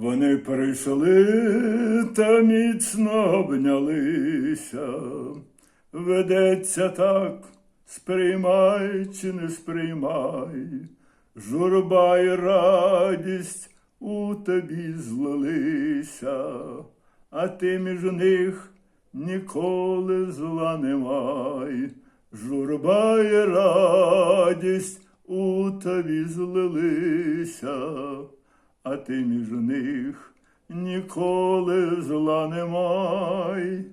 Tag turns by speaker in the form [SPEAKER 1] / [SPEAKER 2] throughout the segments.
[SPEAKER 1] Вони прийшли та міцно обнялися. Ведеться так, сприймай чи не сприймай, журба і радість у тобі злилися, а ти між них ніколи зла немай. Журба і радість у тобі злилися, а ти між них ніколи зла немай.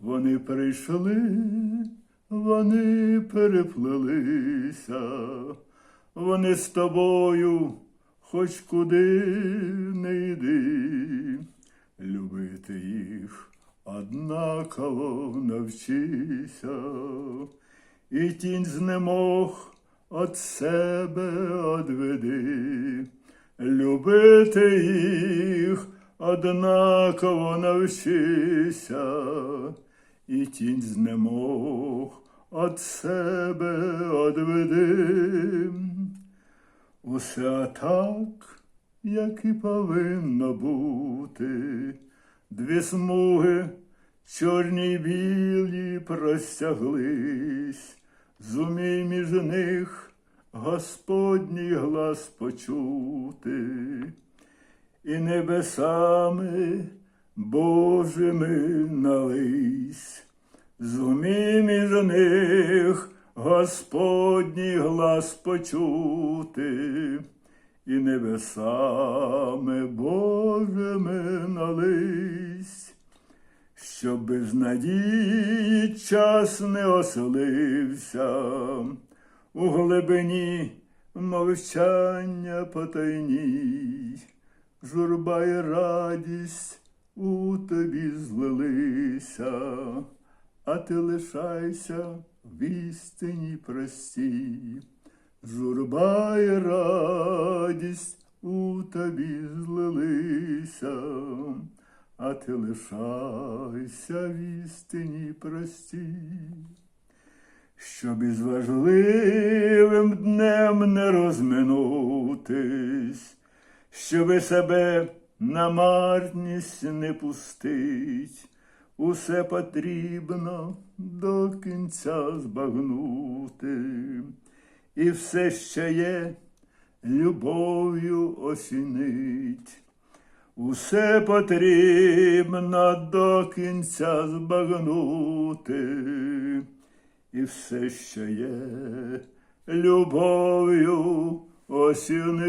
[SPEAKER 1] Вони прийшли, вони переплелися, вони з тобою хоч куди не йди, любити їх однаково навчися, і тінь знемог от себе одведи, любити їх однаково навчися, і тінь знемог от себе одведи. Усе так, як і повинно бути, дві смуги чорні й білі простяглись, зумій між них Господній глас почути, і небесами Божими нались, зумій між них Господній глас почути, і небесами Божими нались, щоб без надії час не оселився у глибині мовчання потайній, журба і радість у тобі злилися, а ти лишайся в істині простій. Журба і радість у тобі злилися, а ти лишайся в істині простій. Щоб із важливим днем не розминутись, щоби себе на марність не пустить, усе потрібно до кінця збагнути, і все ще є любов'ю осінить. Усе потрібно до кінця збагнути, і все ще є любов'ю осінить.